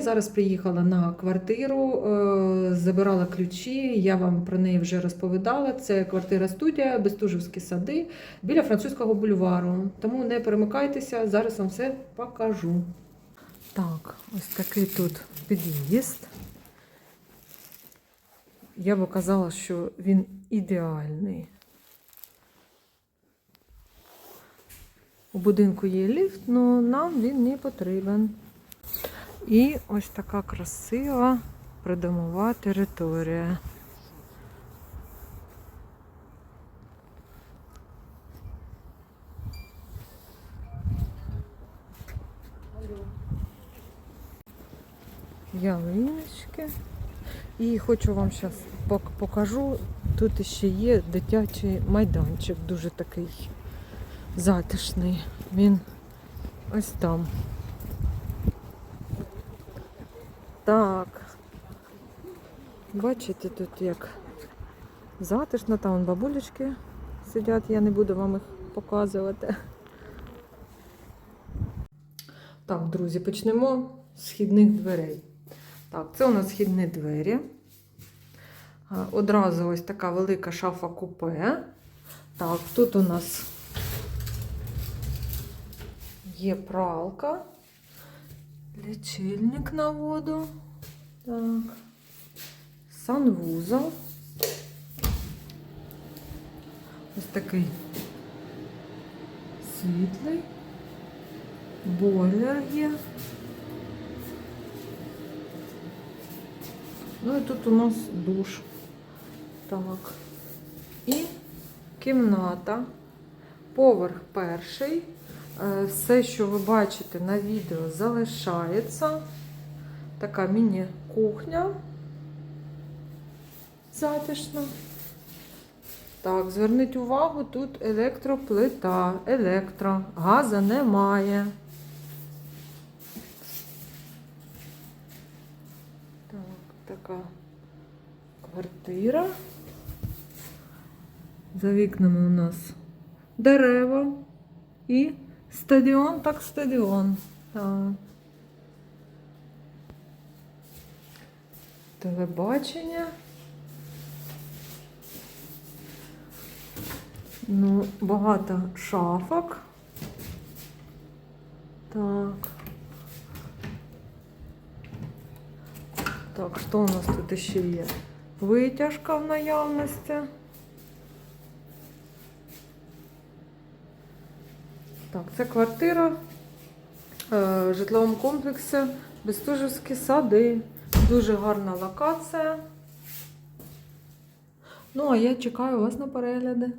я зараз приїхала на квартиру, е, забирала ключі. Я вам про неї вже розповідала. Це квартира студія, Бестужівські сади біля французького бульвару. Тому не перемикайтеся, зараз вам все покажу. Так, ось такий тут під'їзд. Я б казала, що він ідеальний. У будинку є ліфт, але нам він не потрібен. І ось така красива придомова територія. Ялиночки. І хочу вам зараз покажу. Тут ще є дитячий майданчик, дуже такий затишний. Він ось там. Так. Бачите, тут як затишно, там бабулечки сидять, я не буду вам їх показувати. Так, друзі, почнемо з східних дверей. Так, це у нас східні двері. Одразу ось така велика шафа купе. Так, тут у нас є пралка, лічильник на воду. Так. Санвузол. Ось такий світлий. Бойлер є. Ну і тут у нас душ. Так. І кімната. Поверх перший. Е, Все, що ви бачите на відео, залишається. Така міні-кухня. Затишна. Так, зверніть увагу, тут електроплита, електро, газа немає. Так, така квартира. За вікнами у нас дерева і стадіон, так стадіон. Так. Телебачення. Ну, багато шафок. Так. Так, що у нас тут ще є? Витяжка в наявності. Так, це квартира е, в житловому комплексі Бестужівські сади. Дуже гарна локація. Ну, а я чекаю вас на перегляди.